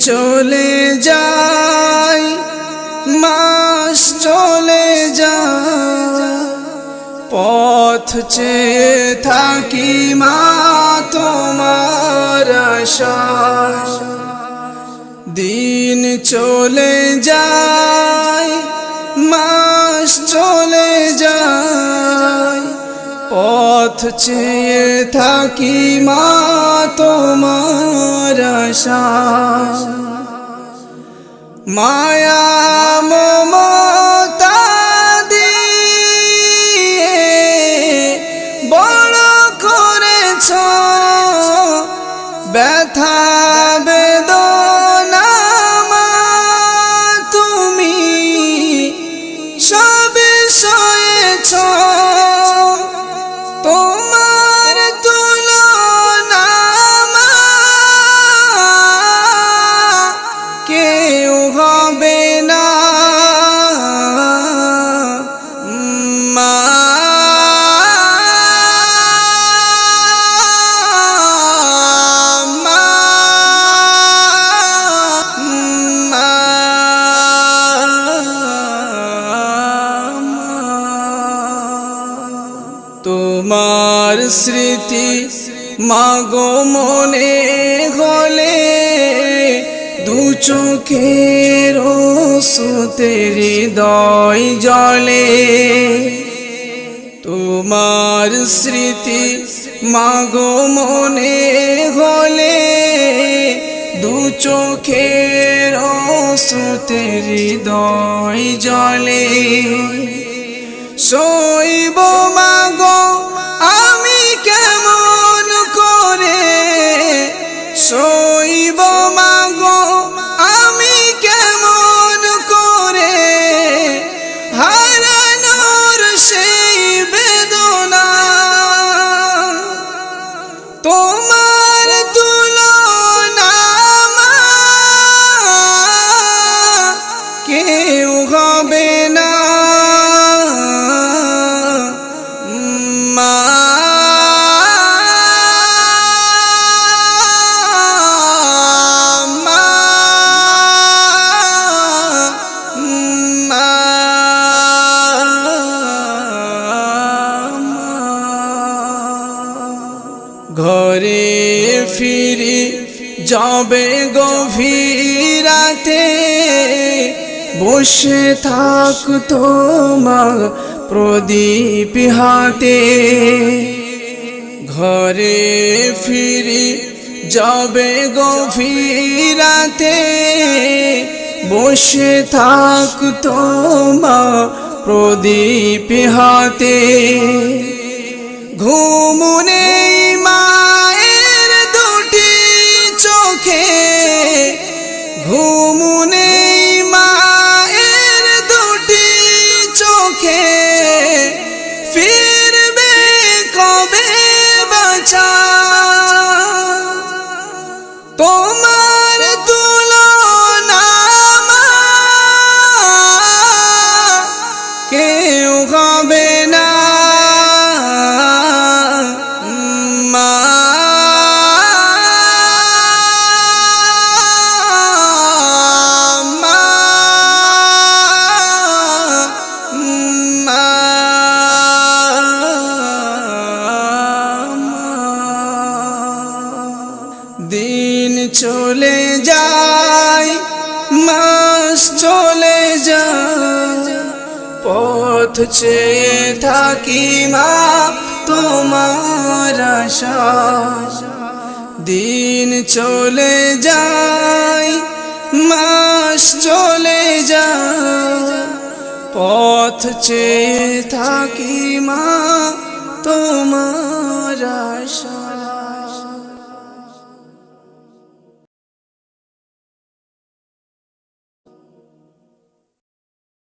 চলে যায়, মাস চলে যায়। পথ চেয়ে থাকি মা তোমার আশায়। দিন চলে যায়, মাস চলে পথ চেয়ে থাকি মা তোমার আশা। মায়া মমতা দিয়ে বড় করেছ। ব্যথা বেদনা তোমার স্মৃতি মাগো মনে হলে দু চোখের সুতে হৃদয় জলে। তোমার স্মৃতি মাগো মনে হলে দু চোখের সুতে হৃদয় জলে। শৈব মাগো যাবে গভীরাতে বসে থাক মা প্রদীপ হাতে। ঘরে ফিরি যাবে গভীরাতে বসে থাক মা প্রদীপ হাতে। ঘুম নেই time. চলে যায় মাস চলে যায় পথ চেয়ে থাকি মা, তোমার আশা। দিন চলে যায় মাস চলে যায় পথ চেয়ে থাকি মা, তোমার আশা।